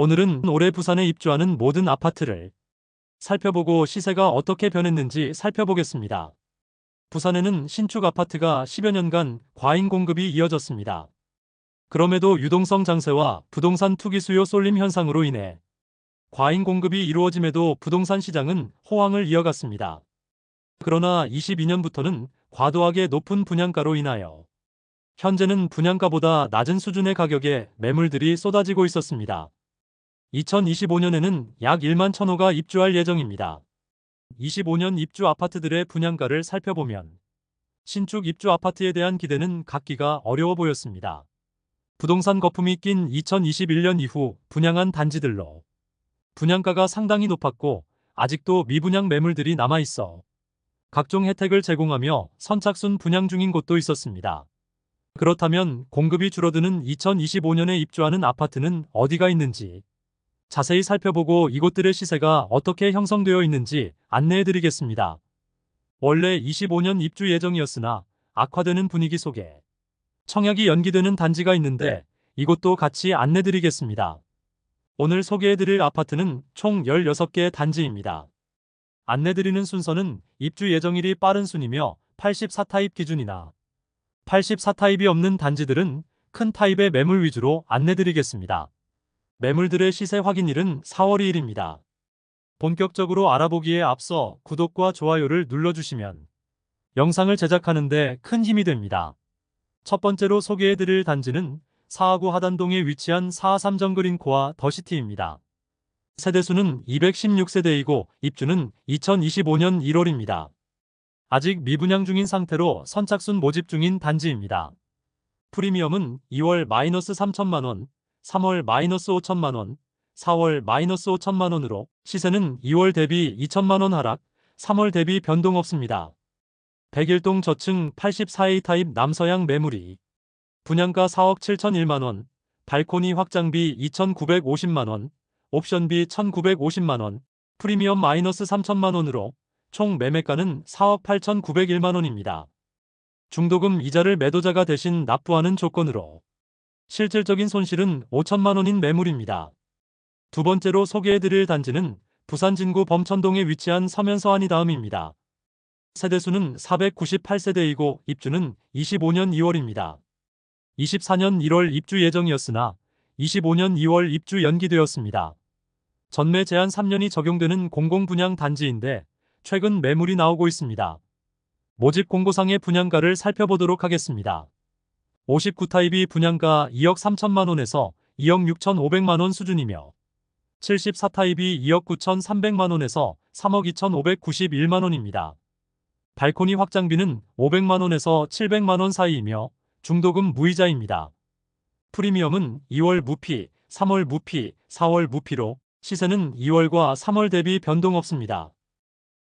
오늘은 올해 부산에 입주하는 모든 아파트를 살펴보고 시세가 어떻게 변했는지 살펴보겠습니다. 부산에는 신축 아파트가 10여 년간 과잉 공급이 이어졌습니다. 그럼에도 유동성 장세와 부동산 투기 수요 쏠림 현상으로 인해 과잉 공급이 이루어짐에도 부동산 시장은 호황을 이어갔습니다. 그러나 22년부터는 과도하게 높은 분양가로 인하여 현재는 분양가보다 낮은 수준의 가격에 매물들이 쏟아지고 있었습니다. 2025년에는 약 1만 천호가 입주할 예정입니다. 25년 입주 아파트들의 분양가를 살펴보면 신축 입주 아파트에 대한 기대는 갖기가 어려워 보였습니다. 부동산 거품이 낀 2021년 이후 분양한 단지들로 분양가가 상당히 높았고 아직도 미분양 매물들이 남아 있어 각종 혜택을 제공하며 선착순 분양 중인 곳도 있었습니다. 그렇다면 공급이 줄어드는 2025년에 입주하는 아파트는 어디가 있는지 자세히 살펴보고 이곳들의 시세가 어떻게 형성되어 있는지 안내해 드리겠습니다. 원래 25년 입주 예정이었으나 악화되는 분위기 속에 청약이 연기되는 단지가 있는데 이곳도 같이 안내 드리겠습니다. 오늘 소개해 드릴 아파트는 총 16개의 단지입니다. 안내 드리는 순서는 입주 예정일이 빠른 순이며 84타입 기준이나 84타입이 없는 단지들은 큰 타입의 매물 위주로 안내 드리겠습니다. 매물들의 시세 확인일은 4월 2일입니다. 본격적으로 알아보기에 앞서 구독과 좋아요를 눌러주시면 영상을 제작하는데 큰 힘이 됩니다. 첫 번째로 소개해드릴 단지는 사하구 하단동에 위치한 사하삼 정글인코아 더시티입니다. 세대수는 216세대이고 입주는 2025년 1월입니다. 아직 미분양 중인 상태로 선착순 모집 중인 단지입니다. 프리미엄은 2월 마이너스 3천만원, 3월 마이너스 5천만 원, 4월 마이너스 5천만 원으로 시세는 2월 대비 2천만 원 하락, 3월 대비 변동 없습니다. 101동 저층 84A 타입 남서양 매물이 분양가 4억 7천일만원, 발코니 확장비 2,950만 원, 옵션비 1,950만 원, 프리미엄 마이너스 3천만 원으로 총 매매가는 4억 8,901만 원입니다. 중도금 이자를 매도자가 대신 납부하는 조건으로 실질적인 손실은 5천만 원인 매물입니다. 두 번째로 소개해드릴 단지는 부산 진구 범천동에 위치한 서면서안이 다음입니다. 세대수는 498세대이고 입주는 25년 2월입니다. 24년 1월 입주 예정이었으나 25년 2월 입주 연기되었습니다. 전매 제한 3년이 적용되는 공공분양 단지인데 최근 매물이 나오고 있습니다. 모집 공고상의 분양가를 살펴보도록 하겠습니다. 59타입이 분양가 2억 3천만 원에서 2억 6천 5백만 원 수준이며 74타입이 2억 9천 3백만 원에서 3억 2천 591만 원입니다. 발코니 확장비는 500만 원에서 700만 원 사이이며 중도금 무이자입니다. 프리미엄은 2월 무피, 3월 무피, 4월 무피로 시세는 2월과 3월 대비 변동 없습니다.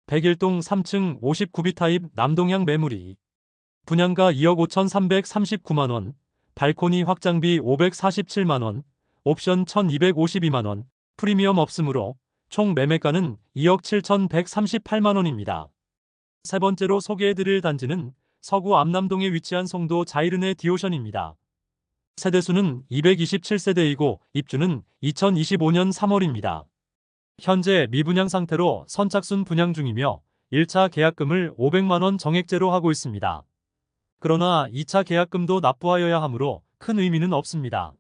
101동 3층 59비 타입 남동향 매물이 분양가 2억 5,339만원, 발코니 확장비 547만원, 옵션 1,252만원, 프리미엄 없으므로 총 매매가는 2억 7,138만원입니다. 세 번째로 소개해드릴 단지는 서구 암남동에 위치한 송도 자이르네 디오션입니다. 세대수는 227세대이고 입주는 2025년 3월입니다. 현재 미분양 상태로 선착순 분양 중이며 1차 계약금을 500만원 정액제로 하고 있습니다. 그러나 2차 계약금도 납부하여야 하므로 큰 의미는 없습니다.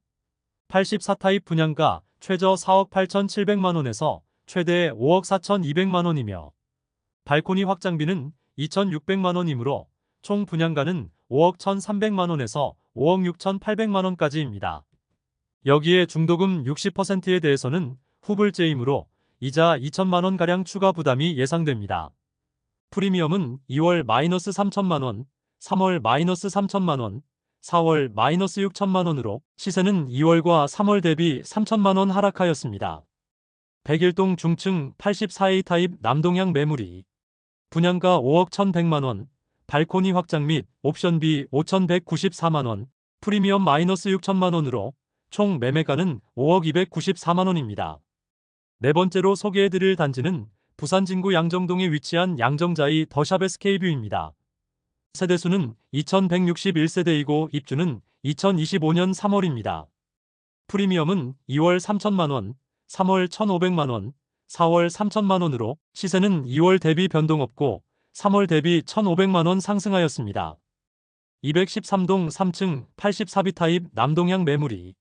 84타입 분양가 최저 4억 8,700만원에서 최대 5억 4,200만원이며 발코니 확장비는 2,600만원이므로 총 분양가는 5억 1,300만원에서 5억 6,800만원까지입니다. 여기에 중도금 60%에 대해서는 후불제이므로 이자 2천만원가량 추가 부담이 예상됩니다. 프리미엄은 2월 마이너스 3천만원, 3월 마이너스 3천만 원, 4월 마이너스 6천만 원으로 시세는 2월과 3월 대비 3천만 원 하락하였습니다. 101동 중층 84A 타입 남동향 매물이 분양가 5억 1,100만 원, 발코니 확장 및 옵션비 5,194만 원, 프리미엄 마이너스 6천만 원으로 총 매매가는 5억 294만 원입니다. 네 번째로 소개해드릴 단지는 부산 진구 양정동에 위치한 양정자이 더샵 SK뷰입니다. 세대수는 2161세대이고 입주는 2025년 3월입니다. 프리미엄은 2월 3천만원, 3월 1,500만원, 4월 3천만원으로 시세는 2월 대비 변동 없고 3월 대비 1,500만원 상승하였습니다. 213동 3층 84비 타입 남동향 매물이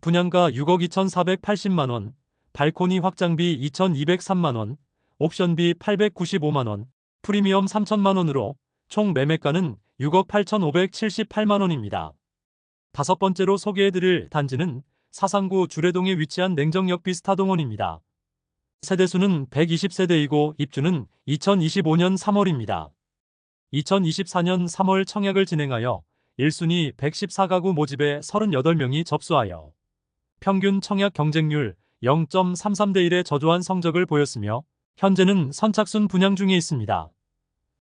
분양가 6억 2,480만원, 발코니 확장비 2,203만원, 옵션비 895만원, 프리미엄 3천만원으로 총 매매가는 6억 8,578만원입니다. 다섯 번째로 소개해드릴 단지는 사상구 주례동에 위치한 냉정역 비스타동원입니다. 세대수는 120세대이고 입주는 2025년 3월입니다. 2024년 3월 청약을 진행하여 1순위 114가구 모집에 38명이 접수하여 평균 청약 경쟁률 0.33대 1의 저조한 성적을 보였으며 현재는 선착순 분양 중에 있습니다.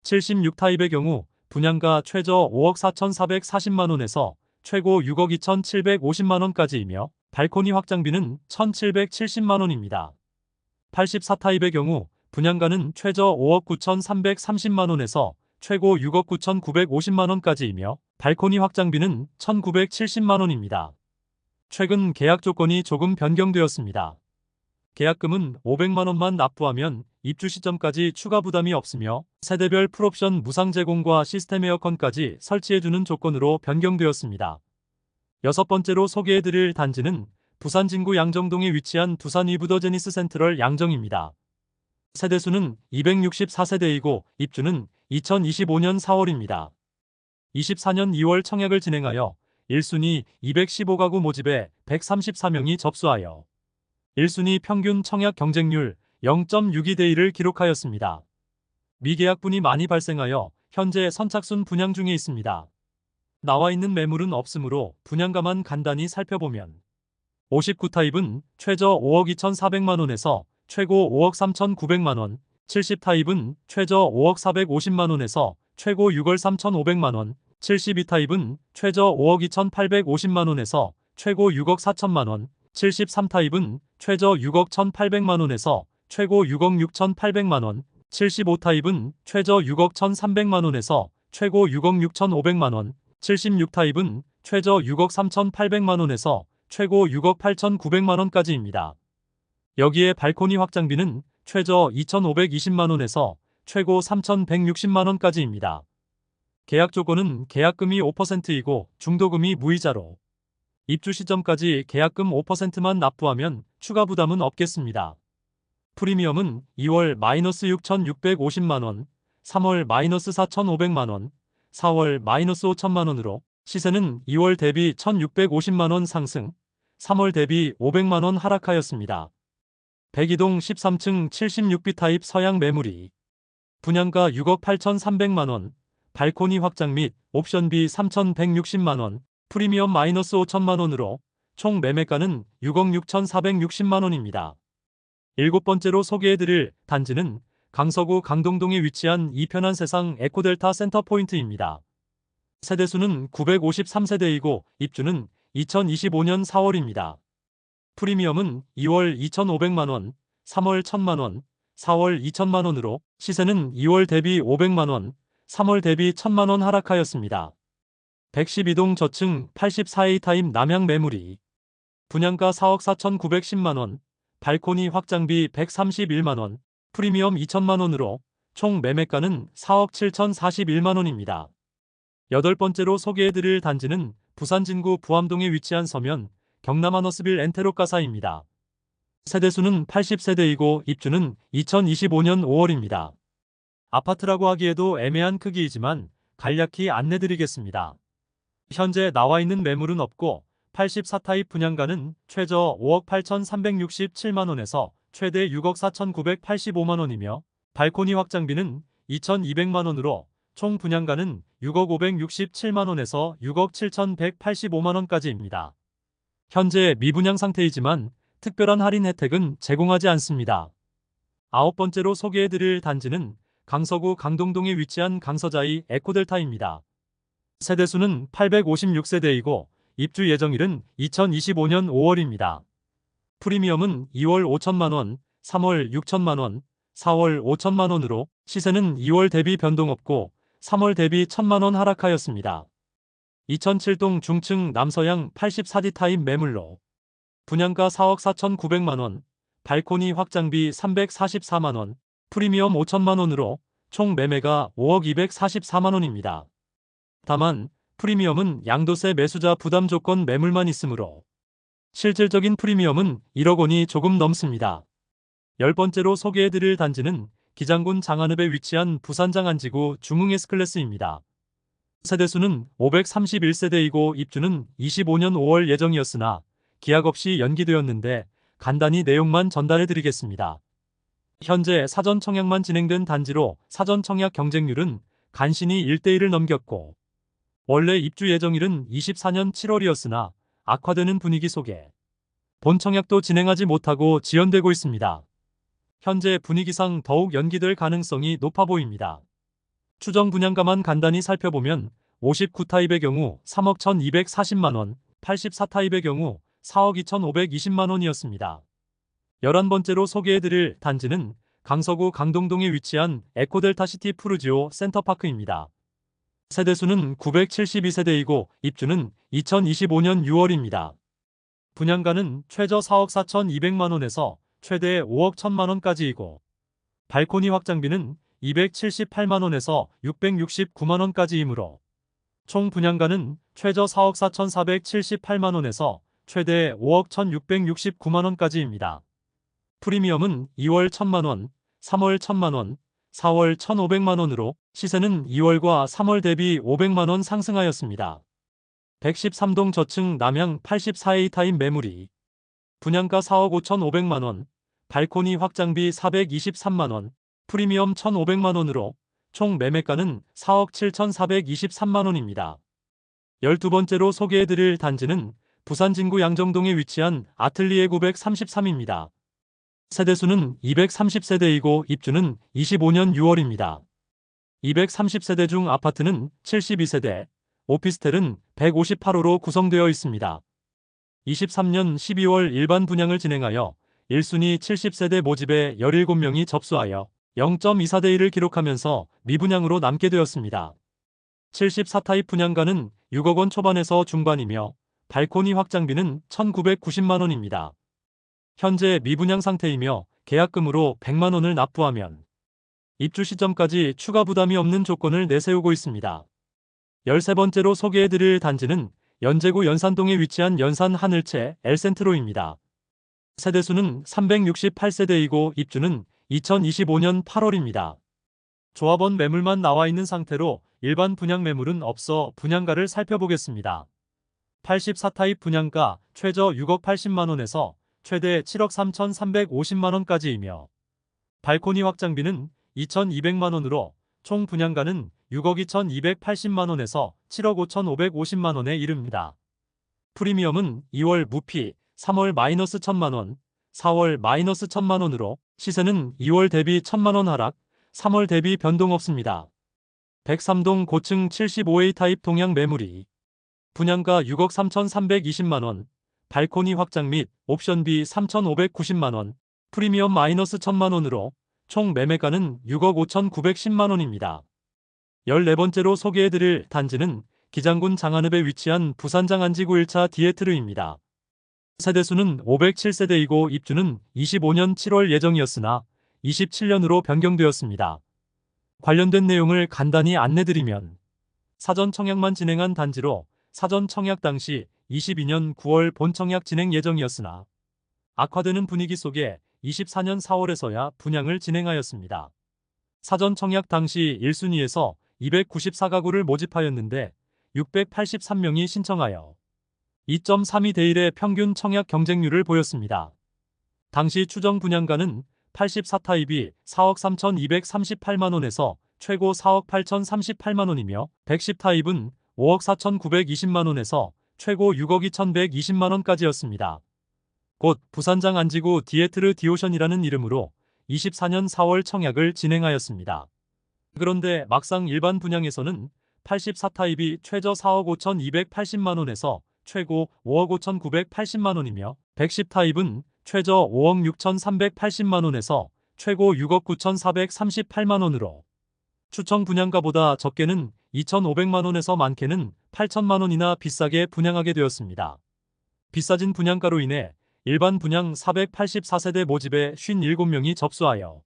76타입의 경우 분양가 최저 5억 4,440만원에서 최고 6억 2,750만원까지이며 발코니 확장비는 1,770만원입니다. 84타입의 경우 분양가는 최저 5억 9,330만원에서 최고 6억 9,950만원까지이며 발코니 확장비는 1,970만원입니다. 최근 계약 조건이 조금 변경되었습니다. 계약금은 500만원만 납부하면 입주 시점까지 추가 부담이 없으며 세대별 풀옵션 무상 제공과 시스템 에어컨까지 설치해주는 조건으로 변경되었습니다. 여섯 번째로 소개해드릴 단지는 부산 진구 양정동에 위치한 두산 위브더 제니스 센트럴 양정입니다. 세대수는 264세대이고 입주는 2025년 4월입니다. 24년 2월 청약을 진행하여 1순위 215가구 모집에 134명이 접수하여 1순위 평균 청약 경쟁률 0.62대 1을 기록하였습니다. 미계약분이 많이 발생하여 현재 선착순 분양 중에 있습니다. 나와 있는 매물은 없으므로 분양가만 간단히 살펴보면 59타입은 최저 5억 2,400만원에서 최고 5억 3,900만원, 70타입은 최저 5억 450만원에서 최고 6월 3,500만원, 72타입은 최저 5억 2,850만원에서 최고 6억 4천만원, 73타입은 최저 6억 1,800만원에서 최고 6억 6,800만원, 75타입은 최저 6억 1,300만원에서 최고 6억 6,500만원, 76타입은 최저 6억 3,800만원에서 최고 6억 8,900만원까지입니다. 여기에 발코니 확장비는 최저 2,520만원에서 최고 3,160만원까지입니다. 계약 조건은 계약금이 5%이고 중도금이 무이자로 입주 시점까지 계약금 5%만 납부하면 추가 부담은 없겠습니다. 프리미엄은 2월 마이너스 6,650만원, 3월 마이너스 4,500만원, 4월 마이너스 5천만원으로 시세는 2월 대비 1,650만원 상승, 3월 대비 500만원 하락하였습니다. 백이동 13층 76비 타입 서양 매물이 분양가 6억 8,300만원, 발코니 확장 및 옵션비 3,160만원, 프리미엄 마이너스 5천만원으로 총 매매가는 6억 6,460만원입니다. 일곱 번째로 소개해드릴 단지는 강서구 강동동에 위치한 이편한 세상 에코델타 센터포인트입니다. 세대수는 953세대이고 입주는 2025년 4월입니다. 프리미엄은 2월 2,500만원, 3월 1,000만원, 4월 2천만원으로 시세는 2월 대비 500만원, 3월 대비 1,000만원 하락하였습니다. 112동 저층 84A 타입 남향 매물이 분양가 4억 4,910만원, 발코니 확장비 131만원, 프리미엄 2천만원으로 총 매매가는 4억 7,041만원입니다. 여덟 번째로 소개해드릴 단지는 부산 진구 부암동에 위치한 서면 경남 아너스빌 엔테로가사입니다. 세대수는 80세대이고 입주는 2025년 5월입니다. 아파트라고 하기에도 애매한 크기이지만 간략히 안내드리겠습니다. 현재 나와 있는 매물은 없고 84타입 분양가는 최저 5억 8,367만원에서 최대 6억 4,985만원이며 발코니 확장비는 2,200만원으로 총 분양가는 6억 567만원에서 6억 7,185만원까지입니다. 현재 미분양 상태이지만 특별한 할인 혜택은 제공하지 않습니다. 아홉 번째로 소개해드릴 단지는 강서구 강동동에 위치한 강서자이 에코델타입니다. 세대수는 856세대이고 입주 예정일은 2025년 5월입니다. 프리미엄은 2월 5천만원, 3월 6천만원, 4월 5천만원으로 시세는 2월 대비 변동 없고 3월 대비 1천만원 하락하였습니다. 2007동 중층 남서양 84D 타입 매물로 분양가 4억 4,900만원, 발코니 확장비 344만원, 프리미엄 5천만원으로 총 매매가 5억 244만원입니다. 다만 프리미엄은 양도세 매수자 부담 조건 매물만 있으므로 실질적인 프리미엄은 1억 원이 조금 넘습니다. 열 번째로 소개해드릴 단지는 기장군 장안읍에 위치한 부산 장안지구 중흥 S클래스입니다. 세대수는 531세대이고 입주는 25년 5월 예정이었으나 기약 없이 연기되었는데 간단히 내용만 전달해드리겠습니다. 현재 사전 청약만 진행된 단지로 사전 청약 경쟁률은 간신히 1대1을 넘겼고 원래 입주 예정일은 24년 7월이었으나 악화되는 분위기 속에 본 청약도 진행하지 못하고 지연되고 있습니다. 현재 분위기상 더욱 연기될 가능성이 높아 보입니다. 추정 분양가만 간단히 살펴보면 59타입의 경우 3억 1240만원, 84타입의 경우 4억 2520만원이었습니다. 11번째로 소개해드릴 단지는 강서구 강동동에 위치한 에코델타시티 푸르지오 센터파크입니다. 세대수는 972세대이고 입주는 2025년 6월입니다. 분양가는 최저 4억 4,200만원에서 최대 5억 1천만원까지이고 발코니 확장비는 278만원에서 669만원까지이므로 총 분양가는 최저 4억 4,478만원에서 최대 5억 1,669만원까지입니다. 프리미엄은 2월 1천만원, 3월 1천만원, 4월 1,500만원으로 시세는 2월과 3월 대비 500만원 상승하였습니다. 113동 저층 남양 84A 타임 매물이 분양가 4억 5,500만원, 발코니 확장비 423만원, 프리미엄 1,500만원으로 총 매매가는 4억 7,423만원입니다. 12번째로 소개해드릴 단지는 부산 진구 양정동에 위치한 아틀리에 933입니다. 세대수는 230세대이고 입주는 25년 6월입니다. 230세대 중 아파트는 72세대, 오피스텔은 158호로 구성되어 있습니다. 23년 12월 일반 분양을 진행하여 1순위 70세대 모집에 17명이 접수하여 0.24대 1을 기록하면서 미분양으로 남게 되었습니다. 74타입 분양가는 6억 원 초반에서 중반이며 발코니 확장비는 1,990만 원입니다. 현재 미분양 상태이며 계약금으로 100만 원을 납부하면 입주 시점까지 추가 부담이 없는 조건을 내세우고 있습니다. 13번째로 소개해드릴 단지는 연제구 연산동에 위치한 연산 하늘채 엘센트로입니다. 세대수는 368세대이고 입주는 2025년 8월입니다. 조합원 매물만 나와 있는 상태로 일반 분양 매물은 없어 분양가를 살펴보겠습니다. 84타입 분양가 최저 6억 80만원에서 최대 7억 3,350만원까지이며 발코니 확장비는 2,200만원으로 총 분양가는 6억 2,280만원에서 7억 5,550만원에 이릅니다. 프리미엄은 2월 무피, 3월 마이너스 1천만원, 4월 마이너스 1천만원으로 시세는 2월 대비 1천만원 하락, 3월 대비 변동 없습니다. 103동 고층 75A 타입 동양 매물이 분양가 6억 3,320만원, 발코니 확장 및 옵션비 3,590만원, 프리미엄 마이너스 1천만원으로 총 매매가는 6억 5,910만원입니다. 14번째로 소개해드릴 단지는 기장군 장안읍에 위치한 부산 장안지구 1차 디에트르입니다. 세대수는 507세대이고 입주는 25년 7월 예정이었으나 27년으로 변경되었습니다. 관련된 내용을 간단히 안내드리면 사전 청약만 진행한 단지로 사전 청약 당시 22년 9월 본 청약 진행 예정이었으나 악화되는 분위기 속에 24년 4월에서야 분양을 진행하였습니다. 사전 청약 당시 1순위에서 294가구를 모집하였는데 683명이 신청하여 2.32 대 1의 평균 청약 경쟁률을 보였습니다. 당시 추정 분양가는 84타입이 4억 3,238만원에서 최고 4억 8,038만원이며 110타입은 5억 4,920만원에서 최고 6억 2,120만원까지였습니다. 곧 부산장 안지구 디에트르 디오션이라는 이름으로 24년 4월 청약을 진행하였습니다. 그런데 막상 일반 분양에서는 84타입이 최저 4억 5,280만원에서 최고 5억 5,980만원이며 110타입은 최저 5억 6,380만원에서 최고 6억 9,438만원으로 추청 분양가보다 적게는 2,500만원에서 많게는 8천만원이나 비싸게 분양하게 되었습니다. 비싸진 분양가로 인해 일반 분양 484세대 모집에 57명이 접수하여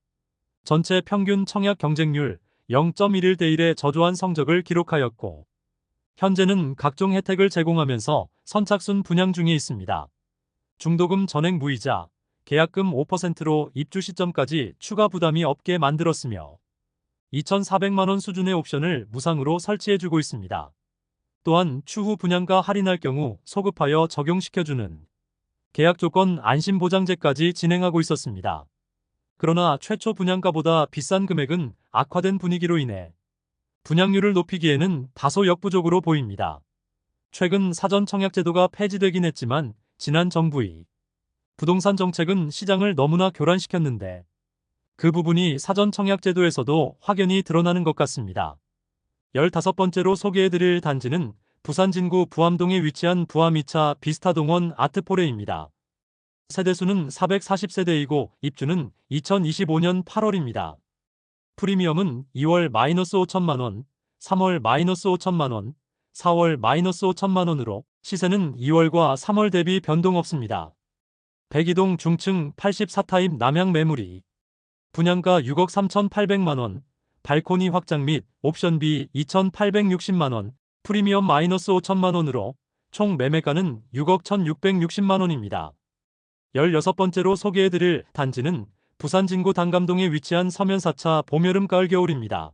전체 평균 청약 경쟁률 0.11대 1의 저조한 성적을 기록하였고 현재는 각종 혜택을 제공하면서 선착순 분양 중에 있습니다. 중도금 전액 무이자, 계약금 5%로 입주 시점까지 추가 부담이 없게 만들었으며 2,400만 원 수준의 옵션을 무상으로 설치해주고 있습니다. 또한 추후 분양가 할인할 경우 소급하여 적용시켜주는 계약 조건 안심보장제까지 진행하고 있었습니다. 그러나 최초 분양가보다 비싼 금액은 악화된 분위기로 인해 분양률을 높이기에는 다소 역부족으로 보입니다. 최근 사전 청약 제도가 폐지되긴 했지만 지난 정부의 부동산 정책은 시장을 너무나 교란시켰는데 그 부분이 사전 청약 제도에서도 확연히 드러나는 것 같습니다. 15번째로 소개해드릴 단지는 부산 진구 부암동에 위치한 부암 2차 비스타동원 아트포레입니다. 세대수는 440세대이고 입주는 2025년 8월입니다. 프리미엄은 2월 마이너스 5천만원, 3월 마이너스 5천만원, 4월 마이너스 5천만원으로 시세는 2월과 3월 대비 변동 없습니다. 백이동 중층 84타입 남향 매물이 분양가 6억 3,800만원, 발코니 확장 및 옵션비 2,860만원, 프리미엄 마이너스 5천만 원으로 총 매매가는 6억 1,660만 원입니다. 16번째로 소개해드릴 단지는 부산 진구 단감동에 위치한 서면 4차 봄, 여름, 가을, 겨울입니다.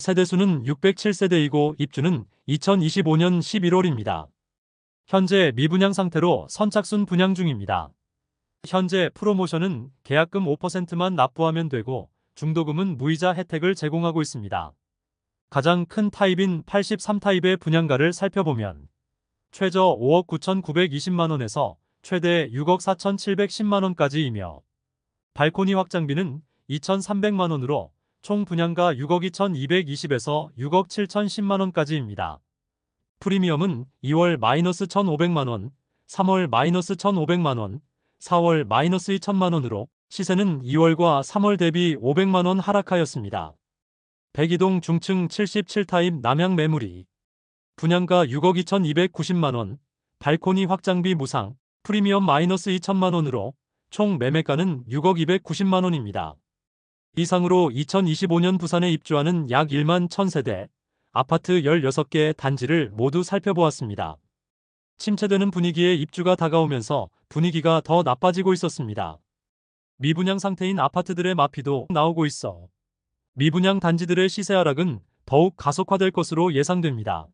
세대수는 607세대이고 입주는 2025년 11월입니다. 현재 미분양 상태로 선착순 분양 중입니다. 현재 프로모션은 계약금 5%만 납부하면 되고 중도금은 무이자 혜택을 제공하고 있습니다. 가장 큰 타입인 83타입의 분양가를 살펴보면 최저 5억 9,920만원에서 최대 6억 4,710만원까지이며 발코니 확장비는 2,300만원으로 총 분양가 6억 2,220에서 6억 7,010만원까지입니다. 프리미엄은 2월 마이너스 1,500만원, 3월 마이너스 1,500만원, 4월 마이너스 2천만원으로 시세는 2월과 3월 대비 500만원 하락하였습니다. 백이동 중층 77타입 남향 매물이 분양가 6억 2,290만원, 발코니 확장비 무상, 프리미엄 마이너스 2천만원으로 총 매매가는 6억 290만원입니다. 이상으로 2025년 부산에 입주하는 약 1만 1000세대, 아파트 16개 단지를 모두 살펴보았습니다. 침체되는 분위기에 입주가 다가오면서 분위기가 더 나빠지고 있었습니다. 미분양 상태인 아파트들의 마피도 나오고 있어 미분양 단지들의 시세 하락은 더욱 가속화될 것으로 예상됩니다.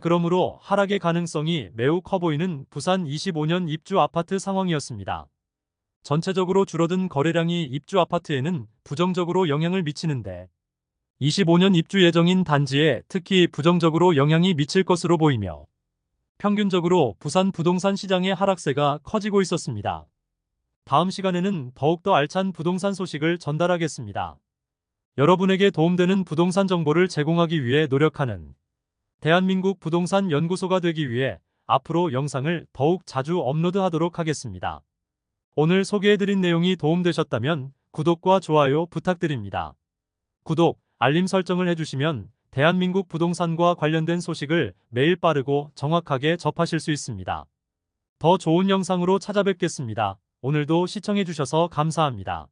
그러므로 하락의 가능성이 매우 커 보이는 부산 25년 입주 아파트 상황이었습니다. 전체적으로 줄어든 거래량이 입주 아파트에는 부정적으로 영향을 미치는데 25년 입주 예정인 단지에 특히 부정적으로 영향이 미칠 것으로 보이며 평균적으로 부산 부동산 시장의 하락세가 커지고 있었습니다. 다음 시간에는 더욱더 알찬 부동산 소식을 전달하겠습니다. 여러분에게 도움되는 부동산 정보를 제공하기 위해 노력하는 대한민국 부동산 연구소가 되기 위해 앞으로 영상을 더욱 자주 업로드하도록 하겠습니다. 오늘 소개해드린 내용이 도움되셨다면 구독과 좋아요 부탁드립니다. 구독, 알림 설정을 해주시면 대한민국 부동산과 관련된 소식을 매일 빠르고 정확하게 접하실 수 있습니다. 더 좋은 영상으로 찾아뵙겠습니다. 오늘도 시청해주셔서 감사합니다.